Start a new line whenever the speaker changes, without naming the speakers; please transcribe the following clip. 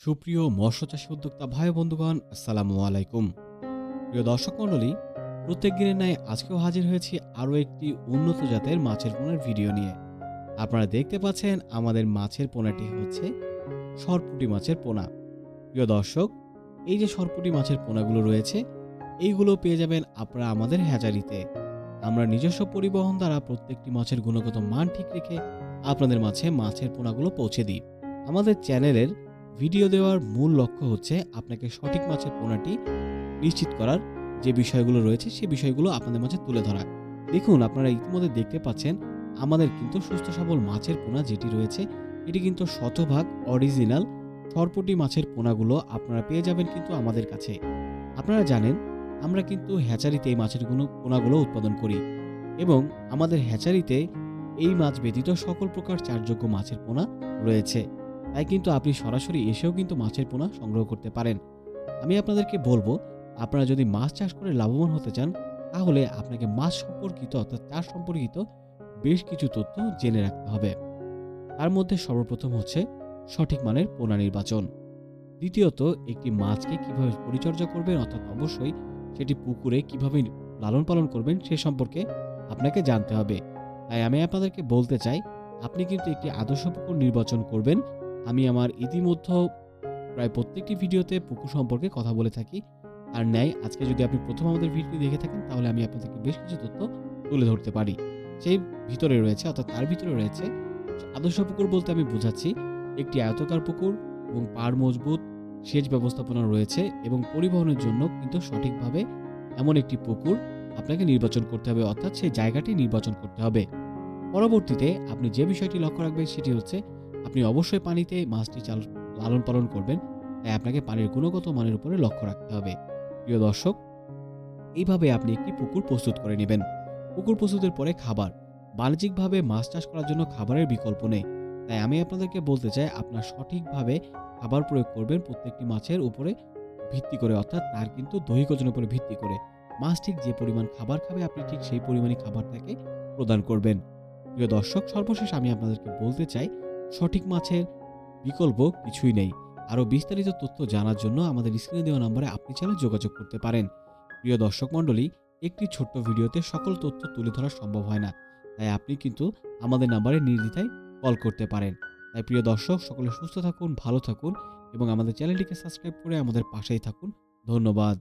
সুপ্রিয় মৎস্য চাষী উদ্যোক্তা ভাই বন্ধুগণ, আসসালামু আলাইকুম। প্রিয় দর্শক মণ্ডলী, প্রত্যেক দিনের ন্যায় আজকেও হাজির হয়েছি আরও একটি উন্নত জাতের মাছের পোনার ভিডিও নিয়ে। আপনারা দেখতে পাচ্ছেন আমাদের মাছের পোনাটি হচ্ছে সরপুটি মাছের পোনা। প্রিয় দর্শক, এই যে সরপুটি মাছের পোনাগুলো রয়েছে, এইগুলো পেয়ে যাবেন আপনারা আমাদের হ্যাচারিতে। আমরা নিজস্ব পরিবহন দ্বারা প্রত্যেকটি মাছের গুণগত মান ঠিক রেখে আপনাদের মাঝে মাছের পোনাগুলো পৌঁছে দিই। আমাদের চ্যানেলের ভিডিও দেওয়ার মূল লক্ষ্য হচ্ছে আপনাকে সঠিক মাছের পোনাটি নিশ্চিত করার যে বিষয়গুলো রয়েছে সেই বিষয়গুলো আপনাদের মাঝে তুলে ধরা। দেখুন, আপনারা ইতিমধ্যে দেখতে পাচ্ছেন, আমাদের কিন্তু সুস্থ সবল মাছের পোনা যেটি রয়েছে, এটি কিন্তু শতভাগ অরিজিনাল সরপটি মাছের পোনাগুলো আপনারা পেয়ে যাবেন কিন্তু আমাদের কাছে। আপনারা জানেন, আমরা কিন্তু হ্যাচারিতে এই মাছেরগুলো পোনাগুলো উৎপাদন করি এবং আমাদের হ্যাচারিতে এই মাছ ব্যতীত সকল প্রকার চারযোগ্য মাছের পোনা রয়েছে। তাই কিন্তু আপনি সরাসরি এসেও কিন্তু মাছের পোনা সংগ্রহ করতে পারেন। আমি আপনাদেরকে বলব, আপনারা যদি মাছ চাষ করে লাভবান হতে চান, তাহলে আপনাকে মাছ সম্পর্কিত অর্থাৎ চাষ সম্পর্কিত বেশ কিছু তথ্য জেনে রাখতে হবে। তার মধ্যে সর্বপ্রথম হচ্ছে সঠিক মানের পোনা নির্বাচন। দ্বিতীয়ত, একটি মাছকে কীভাবে পরিচর্যা করবেন অর্থাৎ অবশ্যই সেটি পুকুরে কীভাবে লালন পালন করবেন সে সম্পর্কে আপনাকে জানতে হবে। তাই আমি আপনাদেরকে বলতে চাই, আপনি কিন্তু একটি আদর্শ পুকুর নির্বাচন করবেন আমি আমার ইতিমধ্যে প্রায় প্রত্যেকটি ভিডিওতে পুকুর সম্পর্কে কথা বলে থাকি। আর ন্যায়, আজকে যদি আপনি প্রথম আমাদের ভিডিও দেখে থাকেন, তাহলে আমি আপনাদেরকে বেশ কিছু তথ্য তুলে ধরতে পারি। সেই ভিতরে রয়েছে, অর্থাৎ তার ভিতরে রয়েছে, আদর্শ পুকুর বলতে আমি বোঝাচ্ছি, একটি আয়তকার পুকুর এবং পার মজবুত সেচ ব্যবস্থাপনা রয়েছে এবং পরিবহনের জন্য কিন্তু সঠিকভাবে এমন একটি পুকুর আপনাকে নির্বাচন করতে হবে, অর্থাৎ সেই জায়গাটি নির্বাচন করতে হবে। পরবর্তীতে আপনি যে বিষয়টি লক্ষ্য রাখবেন সেটি হচ্ছে আপনি অবশ্যই পানিতে মাছটি চাল লালন পালন করবেন, তাই আপনাকে পানির গুণগত মানের উপরে লক্ষ্য রাখতে হবে। প্রিয় দর্শক, এইভাবে আপনি একটি পুকুর প্রস্তুত করে নেবেন। পুকুর প্রস্তুতের পরে খাবার। বাণিজ্যিকভাবে মাছ চাষ করার জন্য খাবারের বিকল্প নেই। তাই আমি আপনাদেরকে বলতে চাই, আপনার সঠিকভাবে খাবার প্রয়োগ করবেন প্রত্যেকটি মাছের উপরে ভিত্তি করে, অর্থাৎ তার কিন্তু দৈহিক ওজনের উপরে ভিত্তি করে। মাছ ঠিক যে পরিমাণ খাবার খাবে, আপনি ঠিক সেই পরিমাণে খাবার তাকে প্রদান করবেন। প্রিয় দর্শক, সর্বশেষ আমি আপনাদেরকে বলতে চাই সঠিক মাছের বিকল্প কিছুই নেই। আরও বিস্তারিত তথ্য জানার জন্য আমাদের স্ক্রিনে দেওয়া নম্বরে আপনি চাইলে যোগাযোগ করতে পারেন। প্রিয় দর্শক মণ্ডলী, একটি ছোট্ট ভিডিওতে সকল তথ্য তুলে ধরা সম্ভব হয় না। তাই আপনি কিন্তু আমাদের নাম্বারে নির্দ্বিধায় কল করতে পারেন। তাই প্রিয় দর্শক, সকলে সুস্থ থাকুন, ভালো থাকুন এবং আমাদের চ্যানেলটিকে সাবস্ক্রাইব করে আমাদের পাশেই থাকুন। ধন্যবাদ।